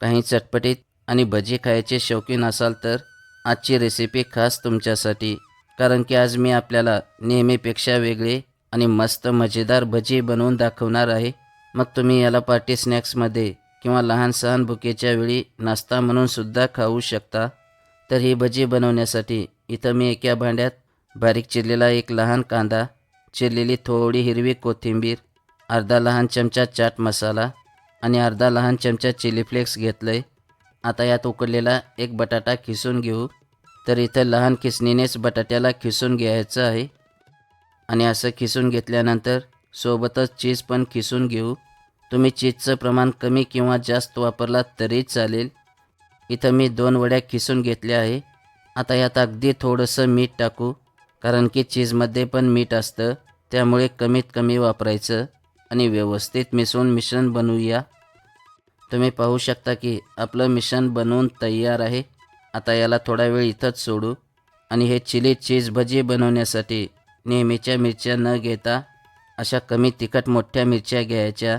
काही चटपटीत आणि भजी खायचे शौकीन असाल तर आजची रेसिपी खास तुमच्यासाठी. कारण की आज मी आपल्याला नेहमीपेक्षा वेगळे आणि मस्त मजेदार भजी बनवून दाखवणार आहे. मग तुम्ही याला पार्टी स्नॅक्समध्ये किंवा लहान सहान भुकेच्या वेळी नाश्ता म्हणून सुद्धा खाऊ शकता. तर ही भजी बनवण्यासाठी इथं मी एका भांड्यात बारीक चिरलेला एक लहान कांदा चिरलेली थोडी हिरवी कोथिंबीर अर्धा लहान चमचा चाट मसाला आणि अर्धा लहान चमचा चिली फ्लेक्स घेतलं आहे आता यात उकडलेला एक बटाटा खिसून घेऊ. तर इथं लहान खिसणीनेच बटाट्याला खिसून घ्यायचं आहे. आणि असं खिसून घेतल्यानंतर सोबतच चीज पण खिसून घेऊ. तुम्ही चीजचं प्रमाण कमी किंवा जास्त वापरलात तरी चालेल. इथं मी दोन वड्या खिसून घेतल्या आहे. आता यात अगदी थोडंसं मीठ टाकू कारण की चीजमध्ये पण मीठ असतं त्यामुळे कमीत कमी वापरायचं. आणि व्यवस्थित मिसळून मिश्रण बनवूया. तुम्ही पाहू शकता की आपलं मिश्रण बनवून तयार आहे. आता याला थोडा वेळ इथंच सोडू. आणि हे चिली चीज भजी बनवण्यासाठी नेहमीच्या मिरच्या न घेता अशा कमी तिखट मोठ्या मिरच्या घ्यायच्या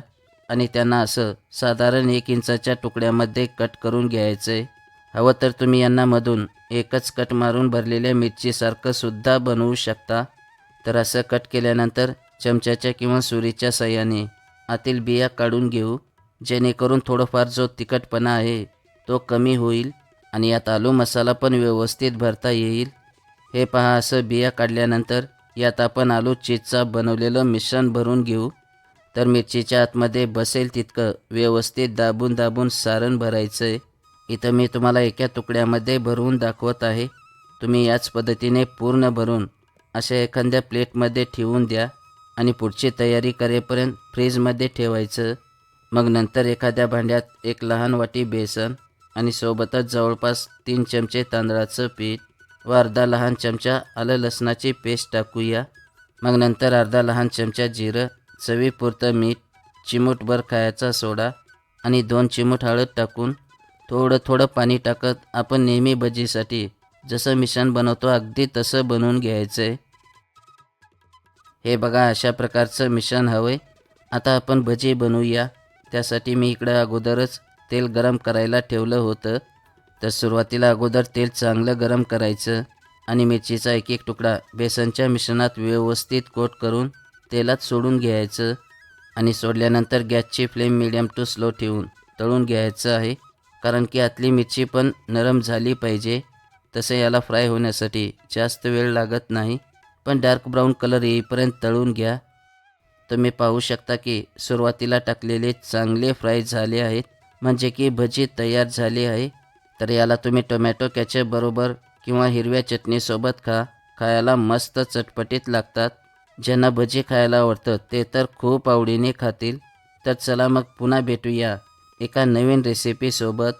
आणि त्यांना असं साधारण एक इंचाच्या तुकड्यामध्ये कट करून घ्यायचं. आहे हवं तर तुम्ही यांना मधून एकच कट मारून भरलेल्या मिरचीसारखं सुद्धा बनवू शकता. तर असं कट केल्यानंतर चमच्याच्या किंवा सुरीच्या सहाय्याने आतील बिया काढून घेऊ जेणेकरून थोडंफार जो तिखटपणा आहे तो कमी होईल आणि यात आलू मसाला पण व्यवस्थित भरता येईल. हे पहा असं बिया काढल्यानंतर यात आपण आलू चीजचा बनवलेलं मिश्रण भरून घेऊ. तर मिरचीच्या आतमध्ये बसेल तितकं व्यवस्थित दाबून दाबून सारण भरायचं आहे इथं मी तुम्हाला एका तुकड्यामध्ये भरवून दाखवत आहे. तुम्ही याच पद्धतीने पूर्ण भरून अशा एखाद्या प्लेटमध्ये ठेवून द्या. आणि पुढची तयारी करेपर्यंत फ्रीजमध्ये ठेवायचं. मग नंतर एखाद्या भांड्यात एक लहान वाटी बेसन आणि सोबतच जवळपास तीन चमचे तांदळाचं पीठ व अर्धा लहान चमचा आलं लसणाची पेस्ट टाकूया. मग नंतर अर्धा लहान चमचा जिरं चवीपुरतं मीठ चिमूटभर खायचा सोडा आणि दोन चिमूट हळद टाकून थोडं थोडं पाणी टाकत आपण नेहमी भजीसाठी जसं मिश्रण बनवतो अगदी तसं बनवून घ्यायचं आहे हे बघा अशा प्रकारचं मिश्रण हवं आहे आता आपण भजी बनवूया. त्यासाठी मी इकडं अगोदरच तेल गरम करायला ठेवलं होतं. तर सुरुवातीला अगोदर तेल चांगलं गरम करायचं आणि मिरचीचा एक एक तुकडा बेसनच्या मिश्रणात व्यवस्थित कोट करून तेलात सोडून घ्यायचं आणि सोडल्यानंतर गॅसची फ्लेम मिडियम टू स्लो ठेवून तळून घ्यायचं आहे. कारण की आतली मिरची पण नरम झाली पाहिजे. तसे याला फ्राय होण्यासाठी जास्त वेळ लागत नाही. पण डार्क ब्राऊन कलर येईपर्यंत तळून घ्या. तुम्ही पाहू शकता की सुरुवातीला टाकलेले चांगले फ्राय झाले आहेत. म्हणजे की भजी तयार झाली आहे. तर याला तुम्ही टोमॅटो कॅचअप बरोबर किंवा हिरव्या चटणीसोबत खा. खायला मस्त चटपटीत लागतात. ज्यांना भजी खायला आवडतं ते तर खूप आवडीने खातील. तर चला मग पुन्हा भेटूया एका नवीन रेसिपीसोबत